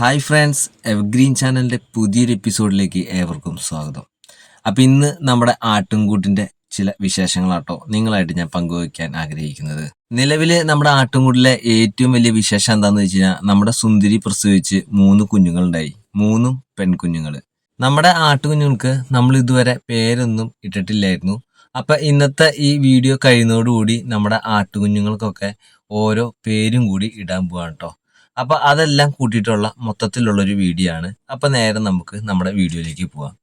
Hi friends evergreen ചാനലിന്റെ പുതിയൊരു എപ്പിസോഡിലേക്ക് ഏവർക്കും സ്വാഗതം. അപ്പോൾ ഇന്ന് നമ്മുടെ ആട്ടുംകൂട്ടിന്റെ ചില വിശേഷങ്ങളാട്ടോ നിങ്ങളായിട്ട് ഞാൻ പങ്കുവയ്ക്കാൻ ആഗ്രഹിക്കുന്നത്. നിലവിൽ നമ്മുടെ ആട്ടുംകൂട്ടിലെ ഏറ്റവും വലിയ വിശേഷം എന്താണെന്ന് വെച്ച് കഴിഞ്ഞാൽ നമ്മുടെ സുന്ദരി പ്രസവിച്ച് മൂന്ന് കുഞ്ഞുങ്ങളുണ്ടായി. മൂന്നും പെൺകുഞ്ഞുങ്ങൾ നമ്മുടെ ആട്ടുകുഞ്ഞുങ്ങൾക്ക് നമ്മൾ ഇതുവരെ പേരൊന്നും ഇട്ടിട്ടില്ലായിരുന്നു. അപ്പം ഇന്നത്തെ ഈ വീഡിയോ കഴിയുന്നതോടുകൂടി നമ്മുടെ ആട്ടുകുഞ്ഞുങ്ങൾക്കൊക്കെ ഓരോ പേരും കൂടി ഇടാൻ പോവാണ് കേട്ടോ അപ്പൊ അതെല്ലാം കൂട്ടിയിട്ടുള്ള മൊത്തത്തിലുള്ള ഒരു വീഡിയോ ആണ്. അപ്പൊ നേരെ നമുക്ക് നമ്മുടെ വീഡിയോയിലേക്ക് പോവാം.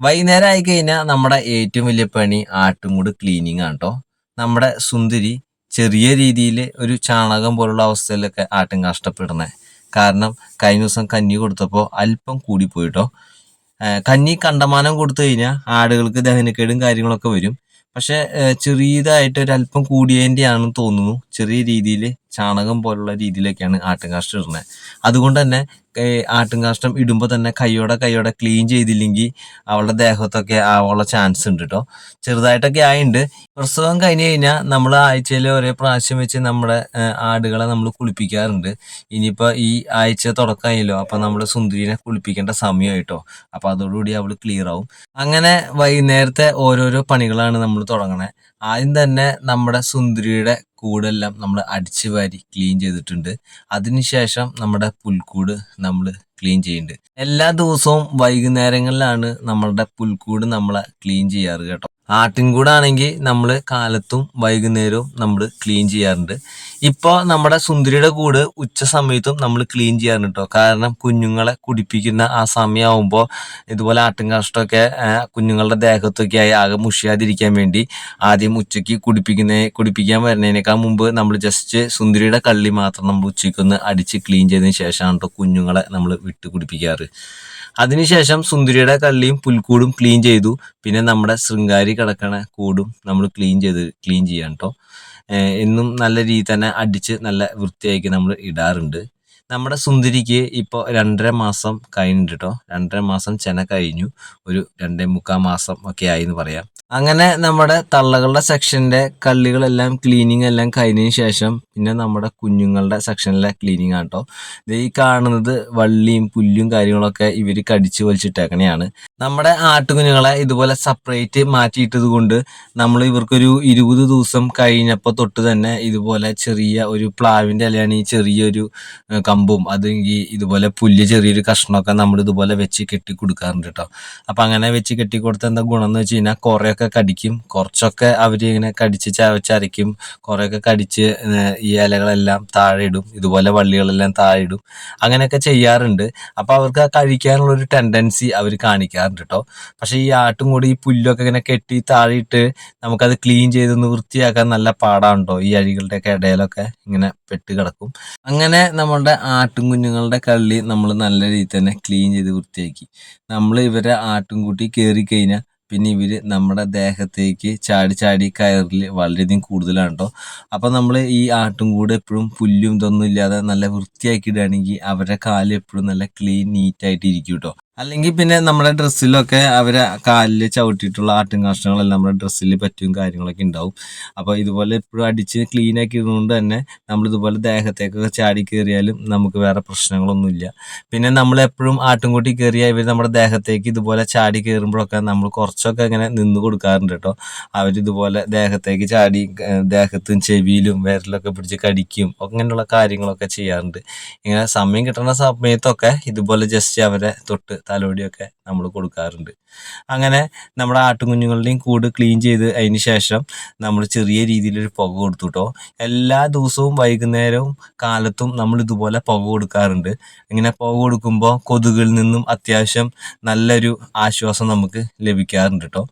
വൈകുന്നേരം ആയി കഴിഞ്ഞാൽ നമ്മുടെ ഏറ്റവും വലിയ പണി ആട്ടുംകൂട് ക്ലീനിങ് ആണ് കേട്ടോ നമ്മുടെ സുന്ദരി ചെറിയ രീതിയിൽ ഒരു ചാണകം പോലുള്ള അവസ്ഥയിലൊക്കെ ആട്ടും കഷ്ടപ്പെടുന്നത് കാരണം കഴിഞ്ഞ ദിവസം കഞ്ഞി കൊടുത്തപ്പോൾ അല്പം കൂടി പോയിട്ടോ കഞ്ഞി കണ്ടമാനം കൊടുത്തു കഴിഞ്ഞാൽ ആടുകൾക്ക് ദഹനക്കേടും കാര്യങ്ങളൊക്കെ വരും. പക്ഷേ ചെറിയതായിട്ട് ഒരല്പം കൂടിയതിന്റെ ആണെന്ന് തോന്നുന്നു. ചെറിയ രീതിയിൽ ചാണകം പോലുള്ള രീതിയിലൊക്കെയാണ് ആട്ടുംകാഷ്ടം ഇടുന്നത് അതുകൊണ്ട് തന്നെ ആട്ടുംകാഷ്ടം ഇടുമ്പോൾ തന്നെ കൈയോടെ കൈയോടെ ക്ലീൻ ചെയ്തില്ലെങ്കിൽ അവളുടെ ദേഹത്തൊക്കെ ആവാനുള്ള ചാൻസ് ഉണ്ട് കേട്ടോ ചെറുതായിട്ടൊക്കെ ആയിണ്ട്. പ്രസവം കഴിഞ്ഞ് കഴിഞ്ഞാൽ നമ്മൾ ആഴ്ചയിൽ ഒരേ പ്രാവശ്യം വെച്ച് നമ്മുടെ ആടുകളെ നമ്മൾ കുളിപ്പിക്കാറുണ്ട്. ഇനിയിപ്പോൾ ഈ ആഴ്ച തുടക്കമായല്ലോ അപ്പോൾ നമ്മൾ സുന്ദരിനെ കുളിപ്പിക്കേണ്ട സമയമായിട്ടോ അപ്പോൾ അതോടുകൂടി അവൾ ക്ലിയർ ആവും. അങ്ങനെ വൈകുന്നേരത്തെ ഓരോരോ പണികളാണ് നമ്മൾ തുടങ്ങണേ ആദ്യം തന്നെ നമ്മുടെ സുന്ദരിയുടെ കൂടെല്ലാം നമ്മൾ അടിച്ചു വാരി ക്ലീൻ ചെയ്തിട്ടുണ്ട്. അതിനുശേഷം നമ്മുടെ പുൽക്കൂട് നമ്മൾ ക്ലീൻ ചെയ്യുന്നുണ്ട്. എല്ലാ ദിവസവും വൈകുന്നേരങ്ങളിലാണ് നമ്മളുടെ പുൽക്കൂട് നമ്മളെ ക്ലീൻ ചെയ്യാറ് കേട്ടോ. ആട്ടിൻകൂടാണെങ്കിൽ നമ്മൾ കാലത്തും വൈകുന്നേരവും നമ്മൾ ക്ലീൻ ചെയ്യാറുണ്ട്. ഇപ്പോൾ നമ്മുടെ സുന്ദരിയുടെ കൂട് ഉച്ച സമയത്തും നമ്മൾ ക്ലീൻ ചെയ്യാറുണ്ട് കേട്ടോ കാരണം കുഞ്ഞുങ്ങളെ കുടിപ്പിക്കുന്ന ആ സമയമാകുമ്പോൾ ഇതുപോലെ ആട്ടിൻ കാഷ്ടമൊക്കെ കുഞ്ഞുങ്ങളുടെ ദേഹത്തൊക്കെ ആയി ആകെ മുഷിയാതിരിക്കാൻ വേണ്ടി ആദ്യം ഉച്ചയ്ക്ക് കുടിപ്പിക്കുന്ന കുടിപ്പിക്കാൻ വരുന്നതിനേക്കാൾ മുമ്പ് നമ്മൾ ജസ്റ്റ് സുന്ദരിയുടെ കള്ളി മാത്രം നമ്മൾ ഉച്ചയ്ക്കൊന്ന് അടിച്ച് ക്ലീൻ ചെയ്തതിന് ശേഷമാണ് കേട്ടോ കുഞ്ഞുങ്ങളെ നമ്മൾ വിട്ട് കുടിപ്പിക്കാറ്. അതിനുശേഷം സുന്ദരിയുടെ കള്ളിയും പുൽക്കൂടും ക്ലീൻ ചെയ്തു. പിന്നെ നമ്മുടെ ശൃംഗാരി കിടക്കണ കൂടും നമ്മൾ ക്ലീൻ ചെയ്ത് ക്ലീൻ ചെയ്യാം കേട്ടോ എന്നും നല്ല രീതിയിൽ തന്നെ അടിച്ച് നല്ല വൃത്തിയാക്കി നമ്മൾ ഇടാറുണ്ട്. നമ്മുടെ സുന്ദരിക്ക് ഇപ്പോൾ രണ്ടര മാസം കഴിഞ്ഞിട്ട് കേട്ടോ രണ്ടര മാസം ചെന കഴിഞ്ഞു. ഒരു രണ്ടേ മുക്കാൽ മാസം ഒക്കെ ആയി എന്ന് പറയാം. അങ്ങനെ നമ്മുടെ തള്ളകളുടെ സെക്ഷന്റെ കള്ളികളെല്ലാം ക്ലീനിങ് എല്ലാം കഴിഞ്ഞതിന് ശേഷം പിന്നെ നമ്മുടെ കുഞ്ഞുങ്ങളുടെ സെക്ഷനിലെ ക്ലീനിങ് ആട്ടോ ഇത് ഈ കാണുന്നത് വള്ളിയും പുല്ലും കാര്യങ്ങളൊക്കെ ഇവർ കടിച്ചു വലിച്ചിട്ടേക്കണെയാണ്. നമ്മുടെ ആട്ടുകുഞ്ഞുങ്ങളെ ഇതുപോലെ സെപ്പറേറ്റ് മാറ്റിയിട്ടത് കൊണ്ട് നമ്മൾ ഇവർക്കൊരു ഇരുപത് ദിവസം കഴിഞ്ഞപ്പോൾ തൊട്ട് തന്നെ ഇതുപോലെ ചെറിയ ഒരു പ്ലാവിന്റെ ഇലയാണ് ഈ ചെറിയൊരു അതെങ്കിൽ ഇതുപോലെ പുല്ല് ചെറിയൊരു കഷ്ണമൊക്കെ നമ്മൾ ഇതുപോലെ വെച്ച് കെട്ടി കൊടുക്കാറുണ്ട് കേട്ടോ അപ്പൊ അങ്ങനെ വെച്ച് കെട്ടി കൊടുത്ത എന്താ ഗുണം എന്ന് വെച്ച് കഴിഞ്ഞാൽ കുറേയൊക്കെ കടിക്കും. കുറച്ചൊക്കെ അവർ ഇങ്ങനെ കടിച്ച് ചവച്ചരയ്ക്കും കുറേയൊക്കെ കടിച്ച് ഈ ഇലകളെല്ലാം താഴെ ഇടും. ഇതുപോലെ വള്ളികളെല്ലാം താഴെ ഇടും. അങ്ങനെയൊക്കെ ചെയ്യാറുണ്ട്. അപ്പോൾ അവർക്ക് കഴിക്കാനുള്ള ഒരു ടെൻഡൻസി അവർ കാണിക്കാറുണ്ട് കേട്ടോ പക്ഷേ ഈ ആട്ടും കൂടി ഈ പുല്ലൊക്കെ ഇങ്ങനെ കെട്ടി താഴെയിട്ട് നമുക്കത് ക്ലീൻ ചെയ്തൊന്ന് വൃത്തിയാക്കാൻ നല്ല പാടാണ്ടോ ഈ അഴികളുടെയൊക്കെ ഇടയിലൊക്കെ ഇങ്ങനെ പെട്ട് കിടക്കും. അങ്ങനെ നമ്മുടെ ആട്ടും കുഞ്ഞുങ്ങളുടെ കള്ളി നമ്മൾ നല്ല രീതിയിൽ തന്നെ ക്ലീൻ ചെയ്ത് വൃത്തിയാക്കി. നമ്മൾ ഇവരെ ആട്ടും കൂട്ടി കയറി കഴിഞ്ഞാൽ പിന്നെ ഇവർ നമ്മുടെ ദേഹത്തേക്ക് ചാടി ചാടി കയറിൽ വളരെയധികം കൂടുതലാണ് കേട്ടോ അപ്പോൾ നമ്മൾ ഈ ആട്ടും കൂടെ എപ്പോഴും പുല്ലും ഇതൊന്നും ഇല്ലാതെ നല്ല വൃത്തിയാക്കി ഇടുകയാണെങ്കിൽ അവരുടെ കാൽ എപ്പോഴും നല്ല ക്ലീൻ നീറ്റായിട്ട് ഇരിക്കും കേട്ടോ അല്ലെങ്കിൽ പിന്നെ നമ്മുടെ ഡ്രസ്സിലൊക്കെ അവരെ കാലിൽ ചവിട്ടിയിട്ടുള്ള ആട്ടും കാഷ്ടങ്ങളെല്ലാം നമ്മുടെ ഡ്രസ്സിൽ പറ്റും കാര്യങ്ങളൊക്കെ ഉണ്ടാവും അപ്പോൾ ഇതുപോലെ എപ്പോഴും അടിച്ച് ക്ലീൻ ആക്കി തന്നെ നമ്മൾ ഇതുപോലെ ദേഹത്തേക്കൊക്കെ ചാടി കയറിയാലും നമുക്ക് വേറെ പ്രശ്നങ്ങളൊന്നുമില്ല പിന്നെ നമ്മൾ എപ്പോഴും ആട്ടുംകൂട്ടി കയറിയാൽ ഇവർ നമ്മുടെ ദേഹത്തേക്ക് ഇതുപോലെ ചാടി കയറുമ്പോഴൊക്കെ നമ്മൾ കുറച്ചൊക്കെ ഇങ്ങനെ നിന്ന് കൊടുക്കാറുണ്ട് കേട്ടോ അവരിതുപോലെ ദേഹത്തേക്ക് ചാടി ദേഹത്തും ചെവിയിലും വിരലൊക്കെ പിടിച്ച് കടിക്കും അങ്ങനെയുള്ള കാര്യങ്ങളൊക്കെ ചെയ്യാറുണ്ട്. ഇങ്ങനെ സമയം കിട്ടുന്ന സമയത്തൊക്കെ ഇതുപോലെ ജസ്റ്റ് അവരെ തൊട്ട് തലോടിയൊക്കെ നമ്മൾ കൊടുക്കാറുണ്ട്. അങ്ങനെ നമ്മുടെ ആട്ടുകുഞ്ഞുങ്ങളുടെയും കൂട് ക്ലീൻ ചെയ്ത് അതിന് ശേഷം നമ്മൾ ചെറിയ രീതിയിലൊരു പുക കൊടുത്തു കേട്ടോ എല്ലാ ദിവസവും വൈകുന്നേരവും കാലത്തും നമ്മൾ ഇതുപോലെ പുക കൊടുക്കാറുണ്ട്. ഇങ്ങനെ പുക കൊടുക്കുമ്പോൾ കൊതുകളിൽ നിന്നും അത്യാവശ്യം നല്ലൊരു ആശ്വാസം നമുക്ക് ലഭിക്കാറുണ്ട് കേട്ടോ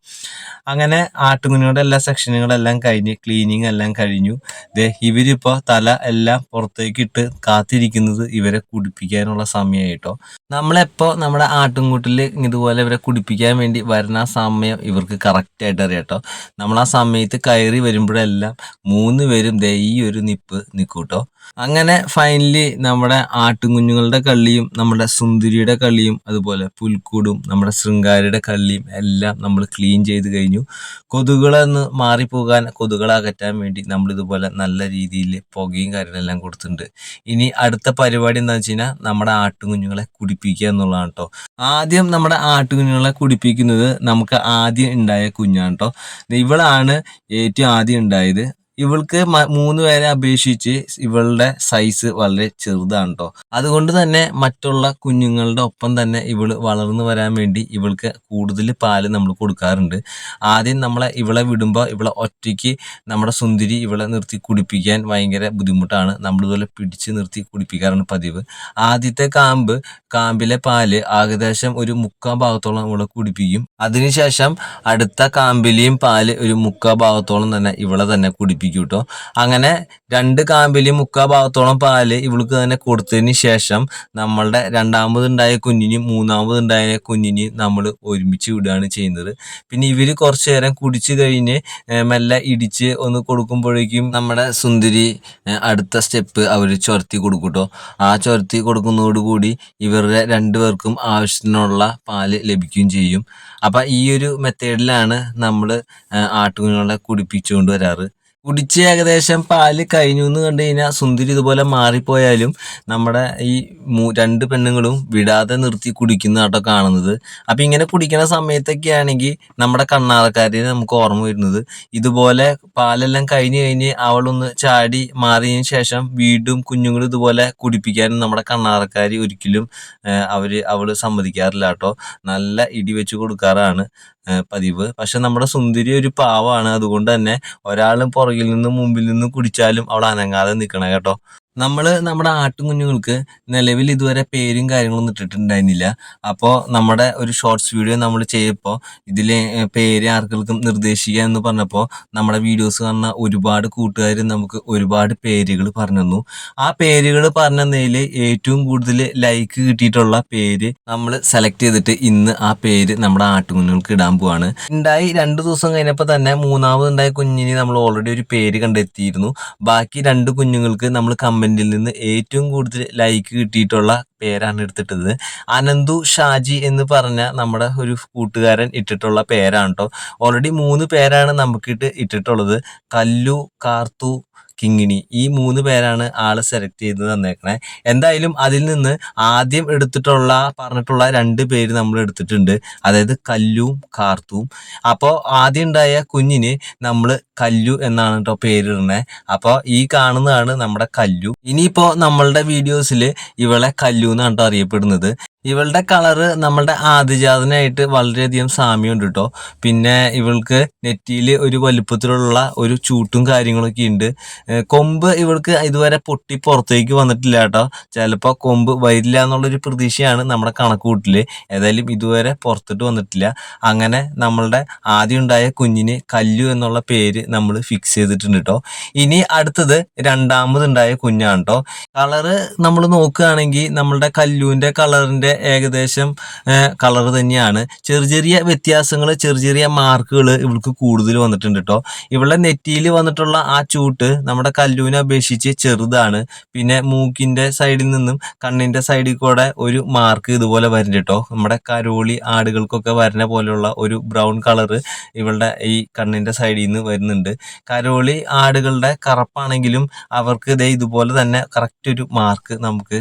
അങ്ങനെ ആട്ടുകുഞ്ഞുങ്ങളുടെ എല്ലാ സെക്ഷനുകളെല്ലാം കഴിഞ്ഞ് ക്ലീനിങ് എല്ലാം കഴിഞ്ഞു. ദേ ഇവരിപ്പോൾ തല എല്ലാം പുറത്തേക്കിട്ട് കാത്തിരിക്കുന്നത് ഇവരെ കുടിപ്പിക്കാനുള്ള സമയമായിട്ടോ നമ്മളെപ്പോൾ നമ്മുടെ ആട്ടുംകൂട്ടിൽ ഇതുപോലെ ഇവരെ കുടിപ്പിക്കാൻ വേണ്ടി വരുന്ന സമയം ഇവർക്ക് കറക്റ്റായിട്ട് അറിയാം കേട്ടോ നമ്മൾ ആ സമയത്ത് കയറി വരുമ്പോഴെല്ലാം മൂന്ന് പേരും ദേ ഈ ഒരു നിപ്പ് നിൽക്കും കേട്ടോ അങ്ങനെ ഫൈനലി നമ്മുടെ ആട്ടുംകുഞ്ഞുങ്ങളുടെ കള്ളിയും നമ്മുടെ സുന്ദരിയുടെ കള്ളിയും അതുപോലെ പുൽക്കൂടും നമ്മുടെ ശൃംഗാരിയുടെ കള്ളിയും എല്ലാം നമ്മൾ ക്ലീൻ ചെയ്ത് കഴിഞ്ഞു. കൊതുകുകളൊന്ന് മാറിപ്പോകാൻ കൊതുകളെ അകറ്റാൻ വേണ്ടി നമ്മൾ ഇതുപോലെ നല്ല രീതിയിൽ പുകയും കാര്യങ്ങളെല്ലാം കൊടുത്തിട്ടുണ്ട്. ഇനി അടുത്ത പരിപാടി എന്താ വെച്ച് നമ്മുടെ ആട്ടുകുഞ്ഞുങ്ങളെ കുടിപ്പിക്കുക എന്നുള്ളതാണ് കേട്ടോ ആദ്യം നമ്മുടെ ആട്ടുകുഞ്ഞുങ്ങളെ കുടിപ്പിക്കുന്നത് നമുക്ക് ആദ്യം ഉണ്ടായ കുഞ്ഞാണ് കേട്ടോ ഇവളാണ് ഏറ്റവും ആദ്യം ഉണ്ടായത്. ഇവൾക്ക് മൂന്ന് പേരെ അപേക്ഷിച്ച് ഇവളുടെ സൈസ് വളരെ ചെറുതാണ് കേട്ടോ അതുകൊണ്ട് തന്നെ മറ്റുള്ള കുഞ്ഞുങ്ങളുടെ ഒപ്പം തന്നെ ഇവൾ വളർന്നു വരാൻ വേണ്ടി ഇവൾക്ക് കൂടുതൽ പാൽ നമ്മൾ കൊടുക്കാറുണ്ട്. ആദ്യം നമ്മളെ ഇവളെ വിടുമ്പോൾ ഇവളെ ഒറ്റയ്ക്ക് നമ്മുടെ സുന്ദരി ഇവളെ നിർത്തി കുടിപ്പിക്കാൻ ഭയങ്കര ബുദ്ധിമുട്ടാണ്. നമ്മൾ നമ്മളിതുപോലെ പിടിച്ച് നിർത്തി കുടിപ്പിക്കാറാണ് പതിവ്. ആദ്യത്തെ കാമ്പ് കാമ്പിലെ പാൽ ഏകദേശം ഒരു മുക്കാൽ ഭാഗത്തോളം ഇവളെ കുടിപ്പിക്കും. അതിനുശേഷം അടുത്ത കാമ്പിലെയും പാൽ ഒരു മുക്കാൽ ഭാഗത്തോളം തന്നെ ഇവളെ തന്നെ കുടിപ്പിക്കും. കേട്ടോ അങ്ങനെ രണ്ട് കാമ്പിലെയും മുക്കാൽ ഭാഗത്തോളം പാൽ ഇവൾക്ക് തന്നെ കൊടുത്തതിന് ശേഷം നമ്മളുടെ രണ്ടാമതുണ്ടായ കുഞ്ഞിന് മൂന്നാമതുണ്ടായ കുഞ്ഞിന് നമ്മൾ ഒരുമിച്ച് വിടുകയാണ് ചെയ്യുന്നത്. പിന്നെ ഇവർ കുറച്ച് നേരം കുടിച്ച് കഴിഞ്ഞ് മെല്ലെ ഇടിച്ച് ഒന്ന് കൊടുക്കുമ്പോഴേക്കും നമ്മുടെ സുന്ദരി അടുത്ത സ്റ്റെപ്പ് അവർ ചുരത്തി കൊടുക്കും ആ ചുരത്തി കൊടുക്കുന്നതോടുകൂടി ഇവരുടെ രണ്ടുപേർക്കും ആവശ്യത്തിനുള്ള പാൽ ലഭിക്കുകയും ചെയ്യും. അപ്പം ഈ ഒരു മെത്തേഡിലാണ് നമ്മൾ ആട്ടുകുഞ്ഞുങ്ങളെ കുടിപ്പിച്ചുകൊണ്ട് വരാറ്. കുടിച്ച് ഏകദേശം പാൽ കഴിഞ്ഞു എന്ന് കണ്ടു കഴിഞ്ഞാൽ സുന്ദരി ഇതുപോലെ മാറിപ്പോയാലും നമ്മുടെ ഈ രണ്ട് പെണ്ണുങ്ങളും വിടാതെ നിർത്തി കുടിക്കുന്നതാട്ടോ കാണുന്നത്. അപ്പം ഇങ്ങനെ കുടിക്കുന്ന സമയത്തൊക്കെ ആണെങ്കിൽ നമ്മുടെ കണ്ണാറക്കാരെ നമുക്ക് ഓർമ്മ വരുന്നത്. ഇതുപോലെ പാലെല്ലാം കഴിഞ്ഞ് കഴിഞ്ഞ് അവളൊന്ന് ചാടി മാറിയതിന് ശേഷം വീണ്ടും കുഞ്ഞുങ്ങൾ ഇതുപോലെ കുടിപ്പിക്കാനും നമ്മുടെ കണ്ണാറക്കാരി ഒരിക്കലും അവർ അവൾ സമ്മതിക്കാറില്ല കേട്ടോ നല്ല ഇടി വെച്ച് കൊടുക്കാറാണ്. പതിവ്. പക്ഷെ നമ്മുടെ സുന്ദരി ഒരു പാവാണ്. അതുകൊണ്ട് തന്നെ ഒരാളും പുറകിൽ നിന്നും മുമ്പിൽ നിന്നും കുടിച്ചാലും അവൾ അനങ്ങാതെ നിൽക്കണം കേട്ടോ. നമ്മൾ നമ്മുടെ ആട്ടുകുഞ്ഞുങ്ങൾക്ക് നിലവിൽ ഇതുവരെ പേരും കാര്യങ്ങളൊന്നും ഇട്ടിട്ടുണ്ടായിരുന്നില്ല. അപ്പോൾ നമ്മുടെ ഒരു ഷോർട്സ് വീഡിയോ നമ്മൾ ചെയ്യപ്പോൾ ഇതിൽ പേര് ആർക്കും നിർദ്ദേശിക്കുക എന്ന് പറഞ്ഞപ്പോൾ നമ്മുടെ വീഡിയോസ് കാണുന്ന ഒരുപാട് കൂട്ടുകാർ നമുക്ക് ഒരുപാട് പേരുകൾ പറഞ്ഞു തന്നു. ആ പേരുകൾ പറഞ്ഞതിൽ ഏറ്റവും കൂടുതൽ ലൈക്ക് കിട്ടിയിട്ടുള്ള പേര് നമ്മൾ സെലക്ട് ചെയ്തിട്ട് ഇന്ന് ആ പേര് നമ്മുടെ ആട്ടുകുഞ്ഞുങ്ങൾക്ക് ഇടാൻ പോവാണ്. ഉണ്ടായി രണ്ട് ദിവസം കഴിഞ്ഞപ്പോൾ തന്നെ മൂന്നാമത് ഉണ്ടായ കുഞ്ഞിന് നമ്മൾ ഓൾറെഡി ഒരു പേര് കണ്ടെത്തിയിരുന്നു. ബാക്കി രണ്ട് കുഞ്ഞുങ്ങൾക്ക് നമ്മൾ കമന്റിൽ നിന്ന് ഏറ്റവും കൂടുതൽ ലൈക്ക് കിട്ടിയിട്ടുള്ള പേരാണ് എടുത്തിട്ടത്. അനന്തു ഷാജി എന്ന് പറഞ്ഞ നമ്മുടെ ഒരു കൂട്ടുകാരൻ ഇട്ടിട്ടുള്ള പേരാണ് കേട്ടോ ഓൾറെഡി മൂന്ന് പേരാണ് നമുക്കിട്ട് ഇട്ടിട്ടുള്ളത്. കല്ലു കാർത്തു കിങ്ങിണി. ഈ മൂന്ന് പേരാണ് ആൾ സെലക്ട് ചെയ്ത് തന്നേക്കണേ. എന്തായാലും അതിൽ നിന്ന് ആദ്യം എടുത്തിട്ടുള്ള പറഞ്ഞിട്ടുള്ള രണ്ട് പേര് നമ്മൾ എടുത്തിട്ടുണ്ട്. അതായത് കല്ലുവും കാർത്തുവും അപ്പോൾ ആദ്യം ഉണ്ടായ കുഞ്ഞിന് നമ്മൾ കല്ലു എന്നാണ് കേട്ടോ പേരിടുന്നത് അപ്പോൾ ഈ കാണുന്നതാണ് നമ്മുടെ കല്ലു. ഇനിയിപ്പോൾ നമ്മളുടെ വീഡിയോസിൽ ഇവളെ കല്ലു എന്നാണ് അറിയപ്പെടുന്നത്. ഇവളുടെ കളറ് നമ്മളുടെ ആദിജാതനായിട്ട് വളരെയധികം സാമ്യമുണ്ട് കേട്ടോ പിന്നെ ഇവൾക്ക് നെറ്റിയിൽ ഒരു വലുപ്പത്തിലുള്ള ഒരു ചൂട്ടും കാര്യങ്ങളൊക്കെ ഉണ്ട് കൊമ്പ് ഇവൾക്ക് ഇതുവരെ പൊട്ടി പുറത്തേക്ക് വന്നിട്ടില്ല കേട്ടോ ചിലപ്പോൾ കൊമ്പ് വരില്ല എന്നുള്ളൊരു പ്രതീക്ഷയാണ് നമ്മുടെ കണക്കൂട്ടിൽ ഏതായാലും ഇതുവരെ പുറത്തിട്ട് വന്നിട്ടില്ല. അങ്ങനെ നമ്മളുടെ ആദ്യം ഉണ്ടായ കുഞ്ഞിന് കല്ലു എന്നുള്ള പേര് നമ്മൾ ഫിക്സ് ചെയ്തിട്ടുണ്ട് കേട്ടോ ഇനി അടുത്തത് രണ്ടാമതുണ്ടായ കുഞ്ഞാണ് കേട്ടോ കളറ് നമ്മൾ നോക്കുകയാണെങ്കിൽ നമ്മളുടെ കല്ലുവിന്റെ കളറിന്റെ ഏകദേശം കളർ തന്നെയാണ്. ചെറിയ ചെറിയ വ്യത്യാസങ്ങൾ ചെറിയ ചെറിയ മാർക്കുകൾ ഇവൾക്ക് കൂടുതൽ വന്നിട്ടുണ്ട് കേട്ടോ ഇവളുടെ നെറ്റിയിൽ വന്നിട്ടുള്ള ആ ചൂട്ട് നമ്മുടെ കല്ലുവിനെ അപേക്ഷിച്ച് ചെറുതാണ്. പിന്നെ മൂക്കിന്റെ സൈഡിൽ നിന്നും കണ്ണിന്റെ സൈഡിൽ കൂടെ ഒരു മാർക്ക് ഇതുപോലെ വരുന്നുണ്ട് കേട്ടോ നമ്മുടെ കരോളി ആടുകൾക്കൊക്കെ വരുന്ന പോലെയുള്ള ഒരു ബ്രൗൺ കളർ ഇവളുടെ ഈ കണ്ണിന്റെ സൈഡിൽ നിന്ന് വരുന്നുണ്ട്. കരോളി ആടുകളുടെ കറപ്പാണെങ്കിലും അവർക്ക് ഇതേ ഇതുപോലെ തന്നെ കറക്റ്റ് ഒരു മാർക്ക് നമുക്ക്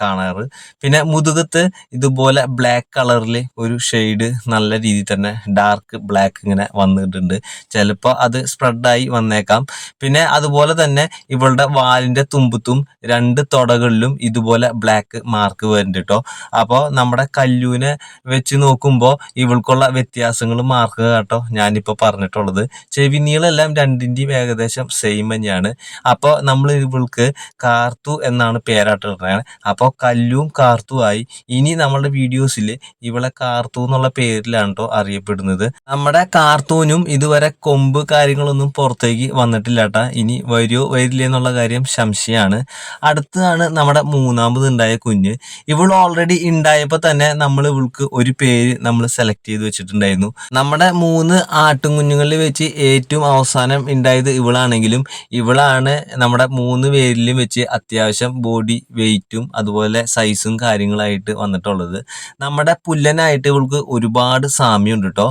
കാണാറ്. പിന്നെ മുതുകത്ത് ഇതുപോലെ ബ്ലാക്ക് കളറിൽ ഒരു ഷെയ്ഡ് നല്ല രീതിയിൽ തന്നെ ഡാർക്ക് ബ്ലാക്ക് ഇങ്ങനെ വന്നിട്ടുണ്ട്. ചിലപ്പോൾ അത് സ്പ്രെഡായി വന്നേക്കാം. പിന്നെ അതുപോലെ തന്നെ ഇവളുടെ വാലിന്റെ തുമ്പത്തും രണ്ട് തുടകളിലും ഇതുപോലെ ബ്ലാക്ക് മാർക്ക് വരുന്നുണ്ട് കേട്ടോ അപ്പോൾ നമ്മുടെ കല്ലൂനെ വെച്ച് നോക്കുമ്പോൾ ഇവൾക്കുള്ള വ്യത്യാസങ്ങൾ മാർക്ക് കേട്ടോ ഞാനിപ്പോൾ പറഞ്ഞിട്ടുള്ളത്. ചെവി നീളെല്ലാം രണ്ടിന്റെയും ഏകദേശം സെയിം തന്നെയാണ്. അപ്പോൾ നമ്മൾ ഇവൾക്ക് കാർത്തു എന്നാണ് പേരായിട്ട് ഇടുന്നത് അപ്പോൾ കല്ലും കാർത്തുമായി ഇനി നമ്മളുടെ വീഡിയോസിൽ ഇവളെ കാർത്തു എന്നുള്ള പേരിലാണ് കേട്ടോ അറിയപ്പെടുന്നത്. നമ്മുടെ കാർത്തൂനും ഇതുവരെ കൊമ്പ് കാര്യങ്ങളൊന്നും പുറത്തേക്ക് വന്നിട്ടില്ല കേട്ടാ ഇനി വരുമോ വരില്ല എന്നുള്ള കാര്യം സംശയമാണ് അടുത്തതാണ് നമ്മുടെ മൂന്നാമത് ഉണ്ടായ കുഞ്ഞ്. ഇവൾ ഓൾറെഡി ഉണ്ടായപ്പോൾ തന്നെ നമ്മൾ ഇവൾക്ക് ഒരു പേര് നമ്മൾ സെലക്ട് ചെയ്ത് വെച്ചിട്ടുണ്ടായിരുന്നു. നമ്മുടെ മൂന്ന് ആട്ടും കുഞ്ഞുങ്ങളിൽ വെച്ച് ഏറ്റവും അവസാനം ഉണ്ടായത് ഇവളാണെങ്കിലും ഇവളാണ് നമ്മുടെ മൂന്ന് പേരിലും വെച്ച് അത്യാവശ്യം ബോഡി വെയിറ്റും അതുപോലെ സൈസും കാര്യങ്ങളായിട്ട് വന്നിട്ടുള്ളത്. നമ്മുടെ പുല്ലനായിട്ട് ഇവൾക്ക് ഒരുപാട് സാമ്യമുണ്ട് കേട്ടോ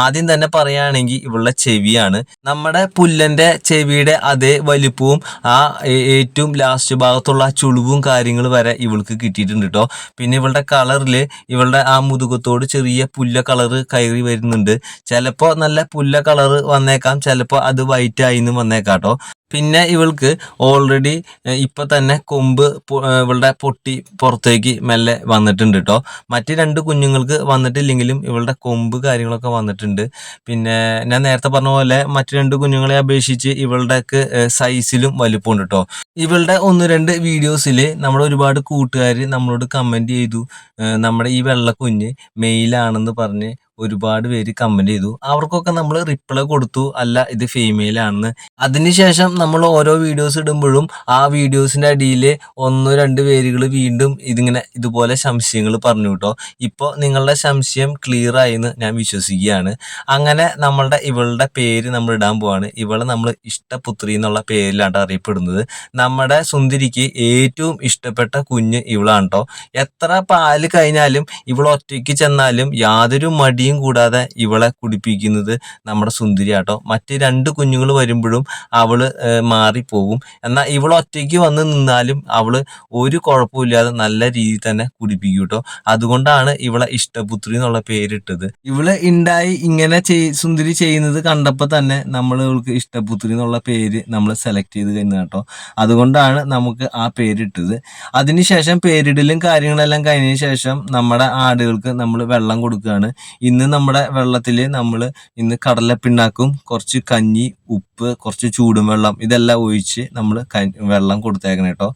ആദ്യം തന്നെ പറയുകയാണെങ്കിൽ ഇവളുടെ ചെവിയാണ്. നമ്മുടെ പുല്ലന്റെ ചെവിയുടെ അതേ വലിപ്പവും ആ ഏറ്റവും ലാസ്റ്റ് ഭാഗത്തുള്ള ആ ചുളിവും കാര്യങ്ങൾ വരെ ഇവൾക്ക് കിട്ടിയിട്ടുണ്ട് കേട്ടോ പിന്നെ ഇവളുടെ കളറിൽ ഇവളുടെ ആ മുതുകത്തോട് ചെറിയ പുല്ല കളറ് കയറി വരുന്നുണ്ട്. ചിലപ്പോൾ നല്ല പുല്ല കളറ് വന്നേക്കാം. ചിലപ്പോൾ അത് വൈറ്റ് ആയിന്ന് വന്നേക്കാം കേട്ടോ പിന്നെ ഇവൾക്ക് ഓൾറെഡി ഇപ്പം തന്നെ കൊമ്പ് ഇവളുടെ പൊട്ടി പുറത്തേക്ക് മെല്ലെ വന്നിട്ടുണ്ട് കേട്ടോ മറ്റ് രണ്ട് കുഞ്ഞുങ്ങൾക്ക് വന്നിട്ടില്ലെങ്കിലും ഇവളുടെ കൊമ്പ് കാര്യങ്ങളൊക്കെ വന്നിട്ടുണ്ട്. പിന്നെ ഞാൻ നേരത്തെ പറഞ്ഞ പോലെ മറ്റു രണ്ട് കുഞ്ഞുങ്ങളെ അപേക്ഷിച്ച് ഇവളുടെക്ക് സൈസിലും വലിപ്പമുണ്ട് കേട്ടോ ഇവളുടെ ഒന്ന് രണ്ട് വീഡിയോസിൽ നമ്മുടെ ഒരുപാട് കൂട്ടുകാർ നമ്മളോട് കമന്റ് ചെയ്തു. നമ്മുടെ ഈ വെള്ള കുഞ്ഞ് മെയിലാണെന്ന് പറഞ്ഞ് ഒരുപാട് പേര് കമന്റ് ചെയ്തു. അവർക്കൊക്കെ നമ്മൾ റിപ്ലൈ കൊടുത്തു. അല്ല ഇത് ഫീമെയിൽ ആണെന്ന്. അതിനുശേഷം നമ്മൾ ഓരോ വീഡിയോസ് ഇടുമ്പോഴും ആ വീഡിയോസിന്റെ അടിയിൽ ഒന്നോ രണ്ട് പേരുകൾ വീണ്ടും ഇതിങ്ങനെ ഇതുപോലെ സംശയങ്ങൾ പറഞ്ഞു കേട്ടോ. ഇപ്പോൾ നിങ്ങളുടെ സംശയം ക്ലിയർ ആയെന്ന് ഞാൻ വിശ്വസിക്കുകയാണ്. അങ്ങനെ നമ്മളുടെ ഇവളുടെ പേര് നമ്മൾ ഇടാൻ പോവാണ്. ഇവളെ നമ്മൾ ഇഷ്ടപുത്രി എന്നുള്ള പേരിലാണ് അറിയപ്പെടുന്നത്. നമ്മുടെ സുന്ദരിക്ക് ഏറ്റവും ഇഷ്ടപ്പെട്ട കുഞ്ഞ് ഇവളാണ് കേട്ടോ. എത്ര പാൽ കഴിഞ്ഞാലും ഇവൾ ഒറ്റയ്ക്ക് ചെന്നാലും യാതൊരു മടിയും കൂടാതെ ഇവളെ കുടിപ്പിക്കുന്നത് നമ്മുടെ സുന്ദരിയാട്ടോ. മറ്റ് രണ്ട് കുഞ്ഞുങ്ങൾ വരുമ്പോഴും അവൾ മാറിപ്പോകും. എന്നാൽ ഇവൾ ഒറ്റയ്ക്ക് വന്ന് നിന്നാലും അവൾ ഒരു കുഴപ്പമില്ലാതെ നല്ല രീതിയിൽ തന്നെ കുടിപ്പിക്കും കേട്ടോ അതുകൊണ്ടാണ് ഇവളെ ഇഷ്ടപുത്രി എന്നുള്ള പേരിട്ടത്. ഇവൾ ഉണ്ടായി ഇങ്ങനെ സുന്ദരി ചെയ്യുന്നത് കണ്ടപ്പോൾ തന്നെ നമ്മൾ ഇവൾക്ക് ഇഷ്ടപുത്രി എന്നുള്ള പേര് നമ്മൾ സെലക്ട് ചെയ്ത് കഴിഞ്ഞ കേട്ടോ അതുകൊണ്ടാണ് നമുക്ക് ആ പേരിട്ടത്. അതിനുശേഷം പേരിടലും കാര്യങ്ങളെല്ലാം കഴിഞ്ഞ ശേഷം നമ്മുടെ ആടുകൾക്ക് നമ്മൾ വെള്ളം കൊടുക്കുകയാണ്. ഇന്ന് നമ്മുടെ വെള്ളത്തിൽ നമ്മൾ ഇന്ന് കടലപ്പിണ്ണാക്കും കുറച്ച് കഞ്ഞി ഉപ്പ് കുറച്ച് ചൂടും വെള്ളം ഇതെല്ലാം ഒഴിച്ച് നമ്മൾ വെള്ളം കൊടുത്തേക്കണം കേട്ടോ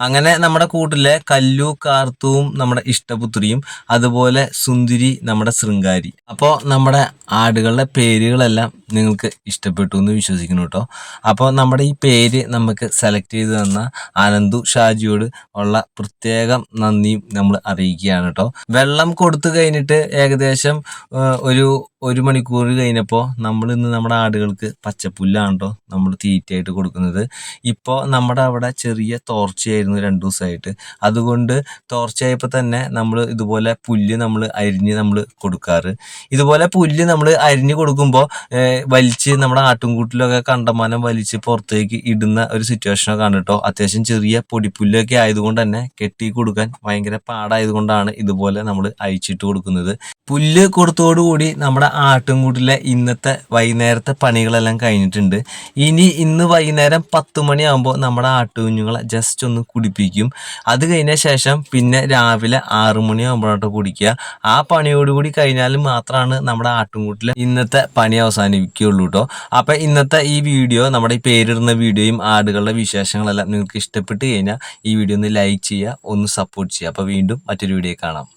അങ്ങനെ നമ്മുടെ കൂട്ടിലെ കല്ലു കാർത്തുവും നമ്മുടെ ഇഷ്ടപുത്രിയും അതുപോലെ സുന്ദരി നമ്മുടെ ശൃംഗാരി. അപ്പോൾ നമ്മുടെ ആടുകളുടെ പേരുകളെല്ലാം നിങ്ങൾക്ക് ഇഷ്ടപ്പെട്ടു എന്ന് വിശ്വസിക്കുന്നു കേട്ടോ. അപ്പോൾ നമ്മുടെ ഈ പേര് നമുക്ക് സെലക്ട് ചെയ്ത് തന്ന അനന്തു ഷാജിയോട് ഉള്ള പ്രത്യേകം നന്ദിയും നമ്മൾ അറിയിക്കുകയാണ് കേട്ടോ. വെള്ളം കൊടുത്തു കഴിഞ്ഞിട്ട് ഏകദേശം ഒരു ഒരു മണിക്കൂർ കഴിഞ്ഞപ്പോൾ നമ്മൾ ഇന്ന് നമ്മുടെ ആടുകൾക്ക് പച്ചപ്പുല്ലാണ് കേട്ടോ നമ്മൾ തീറ്റയായിട്ട് കൊടുക്കുന്നത്. ഇപ്പോൾ നമ്മുടെ അവിടെ ചെറിയ തോർച്ചയായിരുന്നു രണ്ടു ദിവസമായിട്ട്. അതുകൊണ്ട് തോർച്ചയായപ്പോൾ തന്നെ നമ്മൾ ഇതുപോലെ പുല്ല് നമ്മൾ അരിഞ്ഞ് നമ്മൾ കൊടുക്കാറ്. ഇതുപോലെ പുല്ല് നമ്മൾ അരിഞ്ഞു കൊടുക്കുമ്പോൾ വലിച്ച് നമ്മുടെ ആട്ടുംകൂട്ടിലൊക്കെ കണ്ടമാനം വലിച്ച് പുറത്തേക്ക് ഇടുന്ന ഒരു സിറ്റുവേഷനൊക്കെ ആണ് കേട്ടോ അത്യാവശ്യം ചെറിയ പൊടിപ്പുല്ലൊക്കെ ആയതുകൊണ്ട് തന്നെ കെട്ടി കൊടുക്കാൻ ഭയങ്കര പാടായതുകൊണ്ടാണ് ഇതുപോലെ നമ്മൾ അയച്ചിട്ട് കൊടുക്കുന്നത്. പുല്ല് കൊടുത്തോടുകൂടി നമ്മുടെ ആട്ടുംകൂട്ടിലെ ഇന്നത്തെ വൈകുന്നേരത്തെ പണികളെല്ലാം കഴിഞ്ഞിട്ടുണ്ട്. ഇനി ഇന്ന് വൈകുന്നേരം പത്ത് മണിയാകുമ്പോൾ നമ്മുടെ ആട്ടുകുഞ്ഞുങ്ങളെ ജസ്റ്റ് ഒന്ന് കുടിപ്പിക്കും. അത് കഴിഞ്ഞ ശേഷം പിന്നെ രാവിലെ ആറു മണിയാകുമ്പോഴാട്ടോ കുടിക്കുക. ആ പണിയോടുകൂടി കഴിഞ്ഞാൽ മാത്രമാണ് നമ്മുടെ ആട്ടുംകൂട്ടിലെ ഇന്നത്തെ പണി അവസാനിപ്പിക്കുകയുള്ളൂ കേട്ടോ അപ്പം ഇന്നത്തെ ഈ വീഡിയോ നമ്മുടെ ഈ പേരിടുന്ന വീഡിയോയും ആടുകളുടെ വിശേഷങ്ങളെല്ലാം നിങ്ങൾക്ക് ഇഷ്ടപ്പെട്ട് കഴിഞ്ഞാൽ ഈ വീഡിയോ ഒന്ന് ലൈക്ക് ചെയ്യുക ഒന്ന് സപ്പോർട്ട് ചെയ്യുക. അപ്പോൾ വീണ്ടും മറ്റൊരു വീഡിയോ കാണാം.